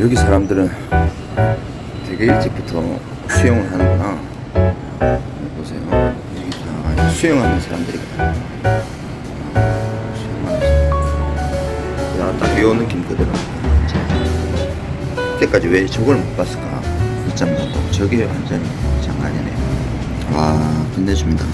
여기 사람들은 되게 일찍부터 수영을 하는구나. 보세요. 여기 다 수영하는 사람들이거든. 아, 수영하는 사람. 야, 느낌 그대로. 그때까지 왜 저걸 못 봤을까? 진짜 또 저게 완전히 장난이네요. 와, 끝내줍니다.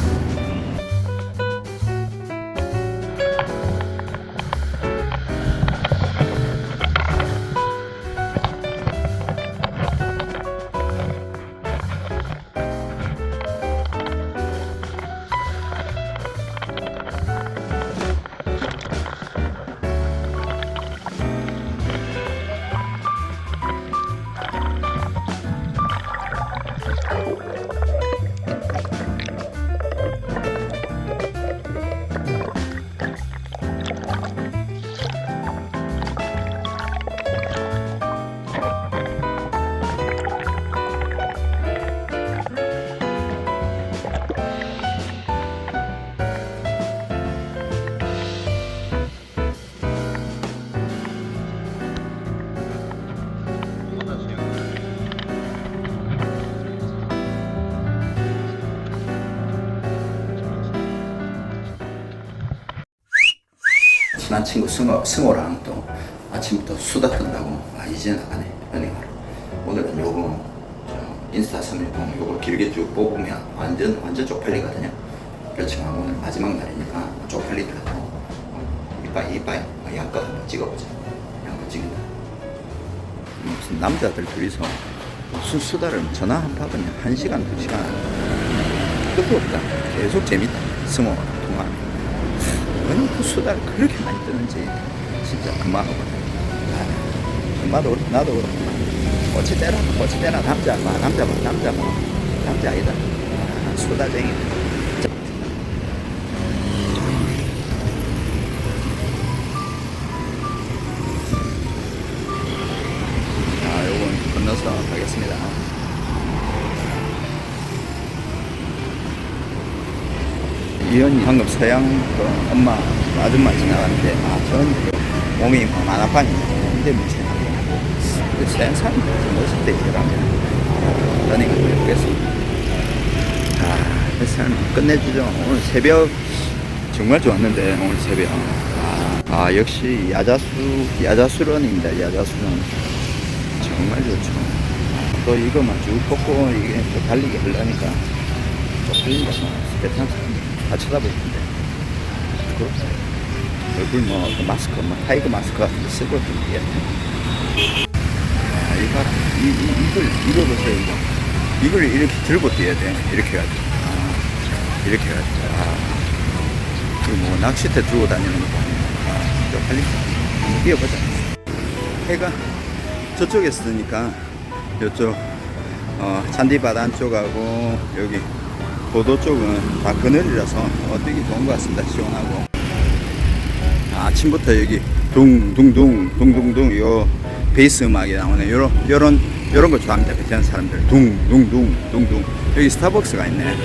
친한 친구 승호, 승호랑 또 아침부터 수다 떤다고. 아 이제 나가네 러닝하러. 오늘은 요거 저 인스타 310 요거 길게 쭉 뽑으면 완전 완전 쪽팔리거든요. 그렇지만 오늘 마지막 날이니까 쪽팔리더라도 어, 이빠이 이빠이 어, 양껏 한번 찍어보자. 양껏 찍는다. 무슨 남자들 둘이서 수, 수다를 전화 한 받으면 한 시간 두 시간. 끝도 없다. 계속 재밌다. 승호랑 통화하면 왜 그 수다를 그렇게 많이 뜨는지 진짜 그만하거든. 나도 그렇고 나도 그렇고 꽃이 때라 꽃이 때라 남자 봐 남자 봐 남자 봐 남자 아니다. 아, 수다쟁이. 이현이 방금 서양 그 엄마 아줌마 지나가는데 아 저는 그 몸이 뭐 만화판이 근데 문제는 그 서양 사람들 멋있대 이러면 러닝을 해보겠습니다 아, 그 사람 끝내주죠. 오늘 새벽 정말 좋았는데 오늘 새벽. 아, 아 역시 야자수 야자수런입니다 야자수런 정말 좋죠. 아, 또 이거만 쭉 뻗고 이게 또 달리기 하려니까 쪽팔린다 베트남 사람들 다 쳐다볼 텐데. 그렇다 얼굴 뭐그 마스크 뭐 타이거 마스크 같은 거 쓰고 좀 뛰어야 아 이거 이, 이, 이걸 이거 보세요 이거. 이걸 이렇게 들고 뛰어야 돼. 이렇게 해가지고. 아, 이렇게 해가지고. 아, 이거 뭐 낚싯대 들고 다니는 아니고 아, 쪽팔린다 한번 뛰어보자. 해가 저쪽에 있으니까 이쪽 어, 잔디바다 쪽하고 여기 도도 쪽은 다 그늘이라서 어, 뛰기 좋은 것 같습니다. 시원하고. 아, 아침부터 여기 둥둥둥 둥둥둥 요 베이스 음악이 나오네. 요런 요런 요런 거 좋아합니다. 베트남 사람들. 둥둥둥 둥둥. 여기 스타벅스가 있네.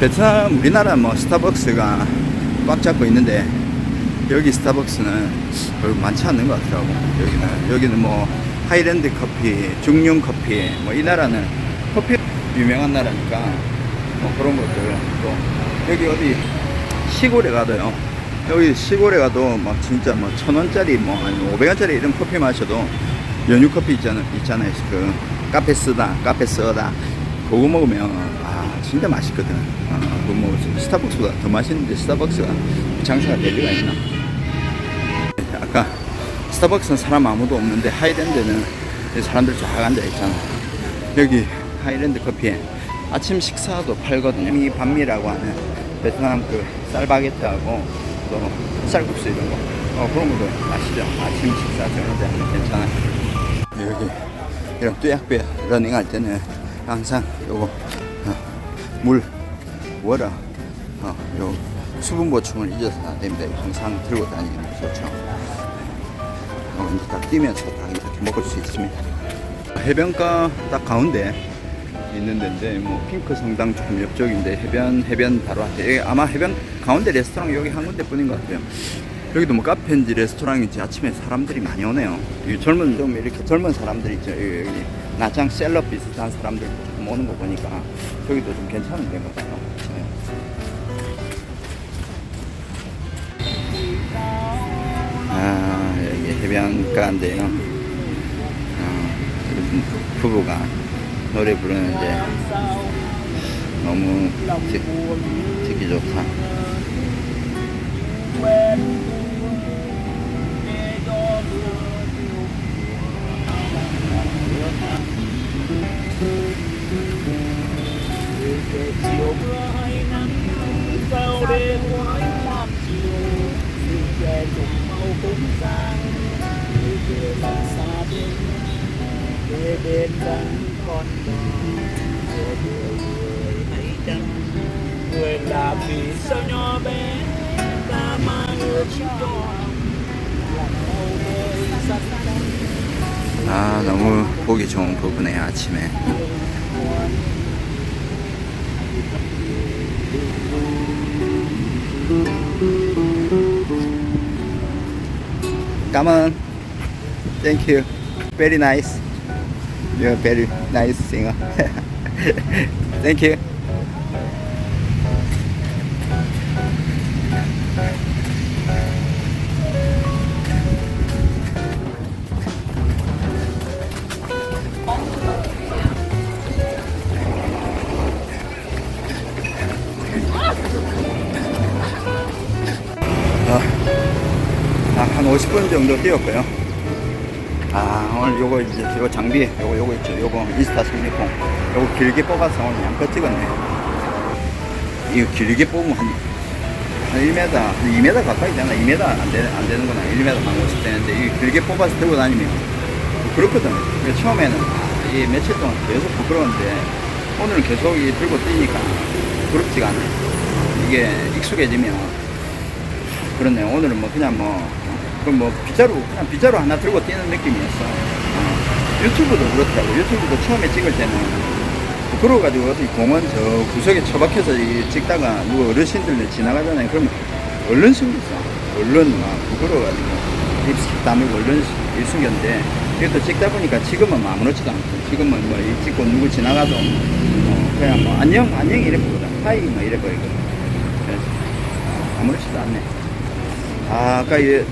베트남 우리나라 뭐 스타벅스가 꽉 잡고 있는데 여기 스타벅스는 별로 많지 않는 것 같더라고. 여기는 여기는 뭐 하이랜드 커피, 중륜 커피, 뭐 이 나라는 커피 유명한 나라니까 뭐 그런 것들 또 여기 어디 시골에 가도요. 여기 시골에 가도 막 진짜 뭐 천 원짜리 뭐 아니 오백 원짜리 이런 커피 마셔도 연유 커피 있잖아 있잖아요. 그 카페 쓰다, 카페 써다 그거 먹으면 아 진짜 맛있거든. 아, 그뭐 스타벅스보다 더 맛있는데 스타벅스가 장사가 될 리가 있나? 아까 스타벅스는 사람 아무도 없는데 하이랜드는 사람들 쫙 앉아 있잖아. 여기 하이랜드 커피에 아침 식사도 팔거든요. 이 반미라고 하는 베트남 그 쌀바게트하고 또 쌀국수 이런 거. 어, 그런 것도 아시죠? 아침 식사 저녁 때 하면 괜찮아요. 여기 이런 뚜약배 러닝할 때는 항상 요거 어, 물, 워라, 어, 요 수분 보충을 잊어서 안 됩니다. 항상 들고 다니는 게 좋죠. 어, 이제 딱 뛰면서 딱 이렇게 먹을 수 있습니다. 해변가 딱 가운데 있는 데인데 뭐 핑크 성당 조금 옆쪽인데 해변 해변 바로 앞에 아마 해변 가운데 레스토랑 여기 한 군데 뿐인 것 같아요. 여기도 뭐 카페인지 레스토랑인지 아침에 사람들이 많이 오네요. 이 젊은 좀 이렇게 젊은 사람들 있죠. 여기, 여기 나장 셀럽 비슷한 사람들 조금 오는 거 보니까 저기도 좀 괜찮은 데인 것 같아요. 네. 아 여기 해변가인데요. 아, 부부가 노래 부르는데 너무 듣, 듣기 좋다. cũng sang người hãy chăng người là vì sao nhỏ bé ta mang ước cho lòng màu đời sắc 아 너무 보기 좋은 부분이에요 아침에 Thank you Very nice You're very nice singer Thank you 아, 한 50분 정도 뛰었고요. 아, 오늘 요거 이제 요거 장비, 요거 요거 있죠. 요거 인스타 생리폼. 요거 길게 뽑아서 오늘 양껏 찍었네. 이거 길게 뽑으면 한, 한 1m, 한 2m 가까이 되나? 2m 안, 되, 안 되는구나. 1m 한 50 되는데, 이 길게 뽑아서 들고 다니면 그렇거든. 처음에는 아, 이 며칠 동안 계속 부끄러운데, 오늘은 계속 이 들고 뛰니까 부럽지가 않네. 이게 익숙해지면 그렇네. 오늘은 뭐 그냥 뭐, 그럼 뭐 빗자루, 그냥 빗자루 하나 들고 뛰는 느낌이었어. 어. 유튜브도 그렇더라고. 유튜브도 처음에 찍을 때는 부끄러워가지고 어디 공원 저 구석에 처박혀서 이 찍다가 누가 어르신들 지나가잖아요. 그러면 얼른 숨겼어. 얼른 막 부끄러워가지고 입 다물고 얼른 입 숨겼는데 이것도 찍다 보니까 지금은 뭐 아무렇지도 않고 지금은 뭐이 찍고 누구 지나가도 뭐 그냥 뭐 안녕, 안녕 이래버리거든. 하이 뭐 이래 버리거든. 그래서 아무렇지도 않네. 아, 아까 이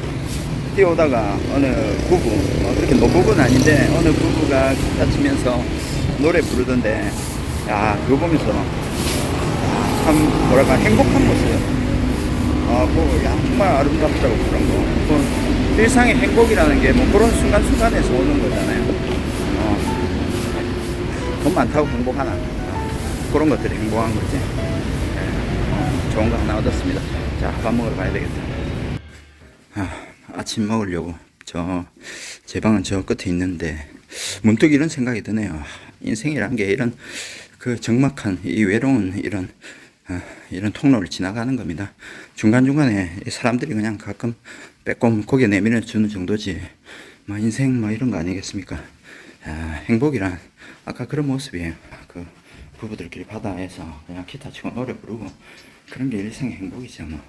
뛰어오다가 어느 부부, 어, 그렇게 노부부는 아닌데 어느 부부가 기타 치면서 노래 부르던데, 야, 그거 보면서 아, 참 뭐랄까 행복한 모습. 아, 뭐, 야, 정말 아름답더라고 그런 거. 뭐, 일상의 행복이라는 게 뭐 그런 순간순간에서 오는 거잖아요. 어, 돈 많다고 행복하나? 어, 그런 것들이 행복한 거지. 예, 어, 좋은 거 하나 얻었습니다. 자, 밥 먹으러 가야 되겠다. 아, 아침 먹으려고 저 제 방은 저 끝에 있는데 문득 이런 생각이 드네요. 인생이란 게 이런 그 적막한 이 외로운 이런 아, 이런 통로를 지나가는 겁니다. 중간 중간에 사람들이 그냥 가끔 빼꼼 고개 내밀어 주는 정도지. 뭐 인생 뭐 이런 거 아니겠습니까? 아, 행복이란 아까 그런 모습이에요. 그 부부들끼리 바다에서 그냥 기타 치고 노래 부르고 그런 게 일생의 행복이죠 뭐.